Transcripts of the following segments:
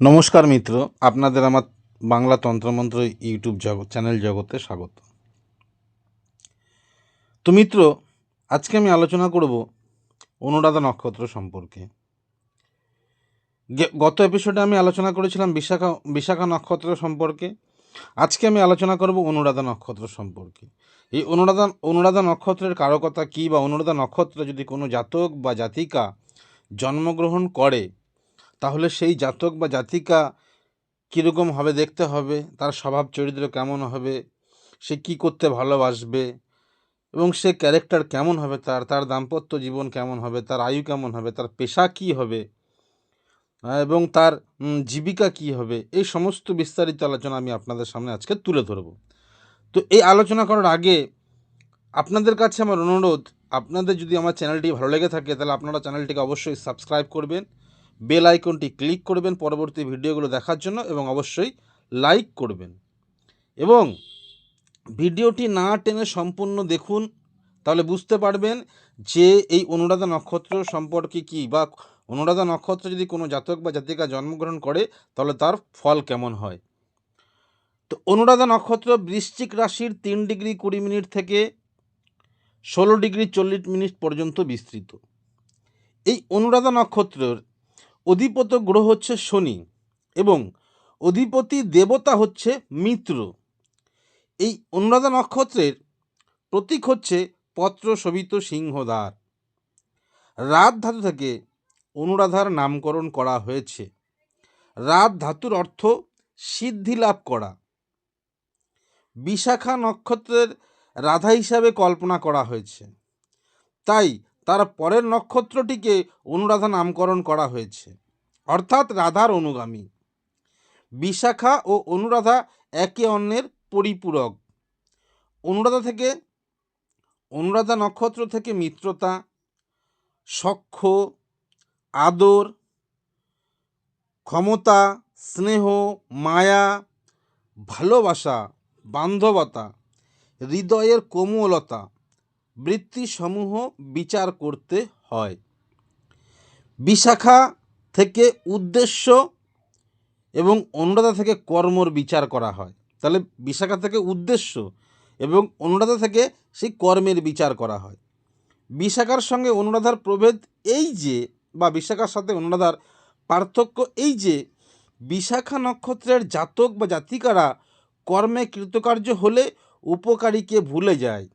নমস্কার মিত্র, আপনাদের আমার বাংলা তন্ত্রমন্ত্র ইউটিউব জগৎ, চ্যানেল জগতে স্বাগত। তো মিত্র, আজকে আমি আলোচনা করব অনুরাধা নক্ষত্র সম্পর্কে। গত এপিসোডে আমি আলোচনা করেছিলাম বিশাখা বিশাখা নক্ষত্র সম্পর্কে। আজকে আমি আলোচনা করব অনুরাধা নক্ষত্র সম্পর্কে। এই অনুরাধা অনুরাধা নক্ষত্রের কারকতা কী বা অনুরাধা নক্ষত্র যদি কোনো জাতক বা জাতিকা জন্মগ্রহণ করে তাহলে সেই জাতক বা জাতিকা কীরকম হবে দেখতে হবে? তার স্বভাব চরিত্র কেমন হবে? সে কি করতে ভালোবাসবে? এবং সে ক্যারেক্টার কেমন হবে তার? তার দাম্পত্য জীবন কেমন হবে? তার আয়ু কেমন হবে? তার পেশা কি হবে? এবং তার জীবিকা কি হবে? এই সমস্ত বিস্তারিত আলোচনা আমি আপনাদের সামনে আজকে তুলে ধরব। তো এই আলোচনা করার আগে আপনাদের কাছে আমার অনুরোধ, আপনাদের যদি আমার চ্যানেলটি ভালো লেগে থাকে, তাহলে আপনারা চ্যানেলটিকে অবশ্যই সাবস্ক্রাইব করবেন। বেল আইকনটি ক্লিক করবেন পরবর্তী ভিডিওগুলো দেখার জন্য এবং অবশ্যই লাইক করবেন। এবং ভিডিওটি না টেনে সম্পূর্ণ দেখুন, তাহলে বুঝতে পারবেন যে এই অনুরাধা নক্ষত্র সম্পর্কে কি বা অনুরাধা নক্ষত্র যদি কোনো জাতক বা জাতিকা জন্মগ্রহণ করে, তাহলে তার ফল কেমন হয়? তো অনুরাধা নক্ষত্র বৃশ্চিক রাশির তিন ডিগ্রি কুড়ি মিনিট থেকে ষোলো ডিগ্রি চল্লিশ মিনিট পর্যন্ত বিস্তৃত। এই অনুরাধা নক্ষত্রের অধিপত গ্রহ হচ্ছে শনি এবং অধিপতি দেবতা হচ্ছে মিত্র। এই অনুরাধা নক্ষত্রের প্রতীক হচ্ছে পত্র শোভিত সিংহদ্বার। রাত ধাতু থেকে অনুরাধার নামকরণ করা হয়েছে। রাত ধাতুর অর্থ সিদ্ধি লাভ করা। বিশাখা নক্ষত্রের রাধা হিসাবে কল্পনা করা হয়েছে। তাই তার পরের নক্ষত্রটিকে অনুরাধা নামকরণ করা হয়েছে, অর্থাৎ রাধার অনুগামী। বিশাখা ও অনুরাধা একে অন্যের পরিপূরক। অনুরাধা থেকে, অনুরাধা নক্ষত্র থেকে মিত্রতা, সখ্য, আদর, ক্ষমতা, স্নেহ, মায়া, ভালোবাসা, বান্ধবতা, হৃদয়ের কোমলতা বৃত্তিসমূহ বিচার করতে হয়। বিশাখা থেকে উদ্দেশ্য এবং অনুরাধা থেকে কর্মর বিচার করা হয়। তাহলে বিশাখা থেকে উদ্দেশ্য এবং অনুরাধা থেকে সেই কর্মের বিচার করা হয়। বিশাখার সঙ্গে অনুরাধার প্রভেদ এই যে বা বিশাখার সাথে অনুরাধার পার্থক্য এই যে, বিশাখা নক্ষত্রের জাতক বা জাতিকারা কর্মে কৃতকার্য হলে উপকারীকে ভুলে যায়।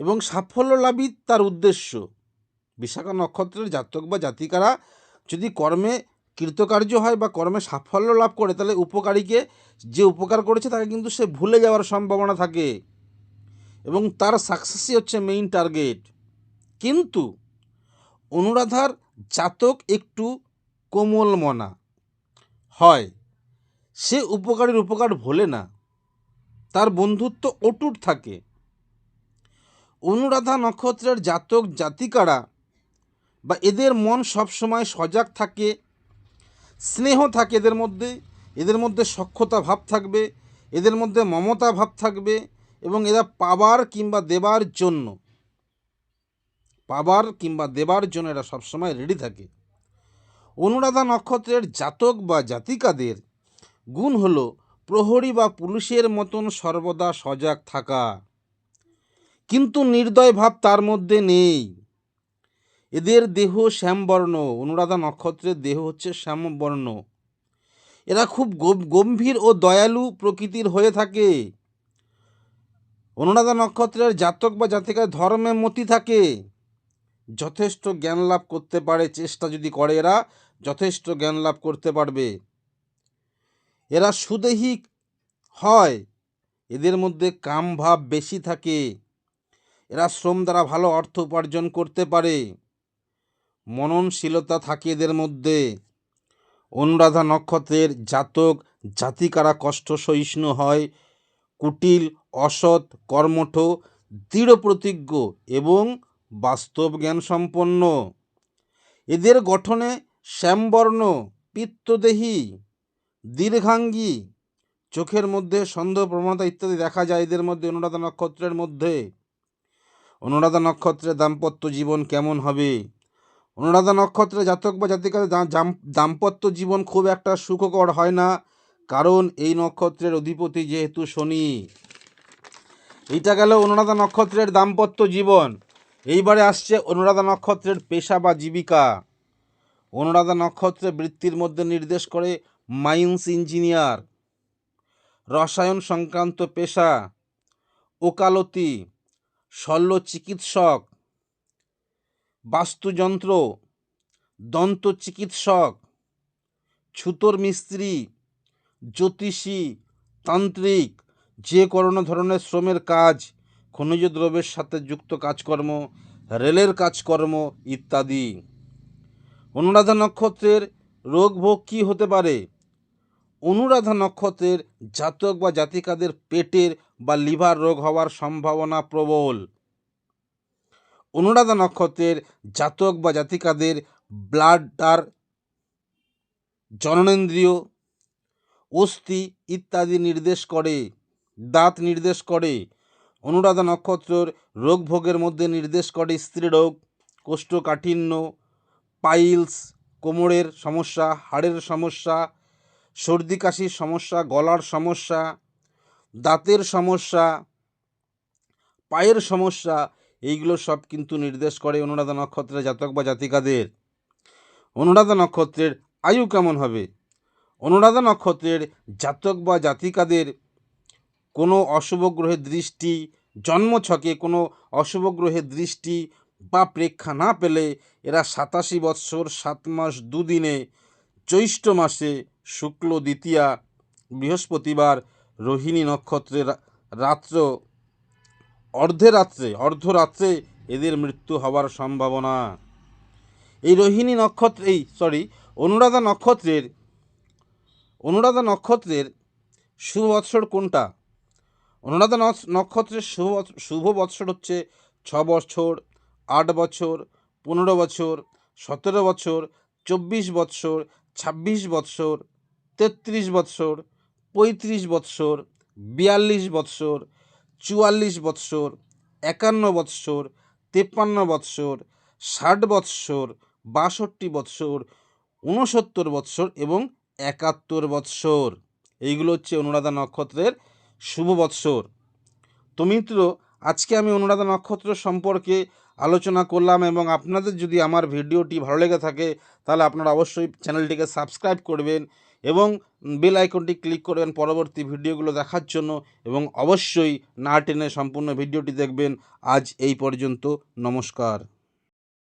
এবং সাফল্য লাভই তার উদ্দেশ্য। বিশাখা নক্ষত্রের জাতক বা জাতিকারা যদি কর্মে কৃতকার্য হয় বা কর্মে সাফল্য লাভ করে, তাহলে উপকারীকে যে উপকার করেছে তাকে কিন্তু সে ভুলে যাওয়ার সম্ভাবনা থাকে এবং তার সাকসেসই হচ্ছে মেইন টার্গেট কিন্তু অনুরাধার জাতক একটু কোমল মনা। হয়, সে উপকারীর উপকার ভোলে না। তার বন্ধুত্ব অটুট থাকে। অনুরাধা নক্ষত্রের জাতক জাতিকারা বা এদের মন সবসময় সজাগ থাকে, স্নেহ থাকে এদের মধ্যে এদের মধ্যে সক্ষতা ভাব থাকবে, এদের মধ্যে মমতা ভাব থাকবে এবং এরা পাবার কিংবা দেবার জন্য, পাবার কিংবা দেবার জন্য এরা সবসময় রেডি থাকে। অনুরাধা নক্ষত্রের জাতক বা জাতিকাদের গুণ হলো প্রহরী বা পুলিশের মতন সর্বদা সজাগ থাকা। কিন্তু নির্দয় ভাব তার মধ্যে নেই। এদের দেহ শ্যামবর্ণ, অনুরাধা নক্ষত্রের দেহ হচ্ছে শ্যামবর্ণ। এরা খুব গম্ভীর ও দয়ালু প্রকৃতির হয়ে থাকে। অনুরাধা নক্ষত্রের জাতক বা জাতিকার ধর্মে মতি থাকে। যথেষ্ট জ্ঞান লাভ করতে পারে, চেষ্টা যদি করে এরা, যথেষ্ট জ্ঞান লাভ করতে পারবে। এরা সুদেহী হয়। এদের মধ্যে কাম ভাব বেশি থাকে। এরা শ্রম দ্বারা ভালো অর্থ উপার্জন করতে পারে। মননশীলতা থাকে এদের মধ্যে। অনুরাধা নক্ষত্রের জাতক জাতিকারা কষ্ট সহিষ্ণু হয়, কুটিল, অসৎ, কর্মঠ, দৃঢ় প্রতিজ্ঞ এবং বাস্তব জ্ঞান সম্পন্ন এদের গঠনে শ্যামবর্ণ, পিত্তদেহী, দীর্ঘাঙ্গী, চোখের মধ্যে সন্দেহ প্রবণতা ইত্যাদি দেখা যায় এদের মধ্যে, অনুরাধা নক্ষত্রের মধ্যে। অনুরাধা নক্ষত্রের দাম্পত্য জীবন কেমন হবে? অনুরাধা নক্ষত্রে জাতক বা জাম- দাম্পত্য জীবন খুব একটা সুখকর হয় না, কারণ এই নক্ষত্রের অধিপতি যেহেতু শনি। এইটা গেল অনুরাধা নক্ষত্রের দাম্পত্য জীবন। এইবারে আসছে অনুরাধা নক্ষত্রের পেশা বা জীবিকা। অনুরাধা নক্ষত্রে বৃত্তির মধ্যে নির্দেশ করে মাইন্স ইঞ্জিনিয়ার। রসায়ন সংক্রান্ত পেশা। ওকালতি। শল্য চিকিৎসক। বাস্তুযন্ত্র, দন্ত চিকিৎসক, ছুতোর মিস্ত্রি, জ্যোতিষী, তান্ত্রিক, যে কোনো ধরনের শ্রমের কাজ, খনিজ দ্রব্যের সাথে যুক্ত কাজকর্ম, রেলের কাজকর্ম ইত্যাদি। অনুরাধা নক্ষত্রের রোগ ভোগ কী হতে পারে? অনুরাধা নক্ষত্রের জাতক বা জাতিকাদের পেটের বা লিভার রোগ হওয়ার সম্ভাবনা প্রবল। অনুরাধা নক্ষত্রের জাতক বা জাতিকাদের ব্লাডার জননেন্দ্রিয়, অস্থি ইত্যাদি নির্দেশ করে, দাঁত নির্দেশ করে। অনুরাধা নক্ষত্রের রোগ ভোগের মধ্যে নির্দেশ করে স্ত্রীরোগ কোষ্ঠকাঠিন্য, পাইলস, কোমরের সমস্যা, হাড়ের সমস্যা, সর্দি কাশির সমস্যা, গলার সমস্যা দাঁতের সমস্যা, পায়ের সমস্যা, এইগুলো সব কিন্তু নির্দেশ করে অনুরাধা নক্ষত্রের জাতক বা জাতিকাদের। অনুরাধা নক্ষত্রের আয়ু কেমন হবে? অনুরাধা নক্ষত্রের জাতক বা জাতিকাদের কোনো অশুভ গ্রহের দৃষ্টি জন্মছকে কোনো অশুভ গ্রহের দৃষ্টি বা প্রেক্ষা না পেলে এরা সাতাশি বৎসর, সাত মাস, দুদিনে, জ্যৈষ্ঠ মাসে শুক্ল, দ্বিতীয়া, বৃহস্পতিবার রোহিণী নক্ষত্রের রা- রাত্র, অর্ধরাত্রে এদের মৃত্যু হওয়ার সম্ভাবনা। এই রোহিণী নক্ষত্র, এই সরি অনুরাধা নক্ষত্রের অনুরাধা নক্ষত্রের শুভ বৎসর কোনটা? অনুরাধা নক্ষত্রের শুভ শুভ বৎসর হচ্ছে ছ বছর, আট বছর, পনেরো বছর, সতেরো বছর, চব্বিশ বৎসর, ছাব্বিশ বৎসর, তেত্রিশ বৎসর পঁয়ত্রিশ বৎসর, বিয়াল্লিশ বৎসর, চুয়াল্লিশ বৎসর, একান্ন বৎসর, তেপ্পান্ন বৎসর, ষাট বৎসর, বাষট্টি বৎসর, ঊনসত্তর বৎসর এবং একাত্তর বৎসর। এইগুলো হচ্ছে অনুরাধা নক্ষত্রের শুভ বৎসর। তো মিত্র, আজকে আমি অনুরাধা নক্ষত্র সম্পর্কে আলোচনা করলাম এবং আপনাদের যদি আমার ভিডিওটি ভালো লেগে থাকে, তাহলে আপনারা অবশ্যই চ্যানেলটিকে সাবস্ক্রাইব করবেন। এবং বেল আইকনটি ক্লিক করবেন পরবর্তী ভিডিওগুলো দেখার জন্য এবং অবশ্যই না টেনে সম্পূর্ণ ভিডিওটি দেখবেন আজ এই পর্যন্ত। নমস্কার।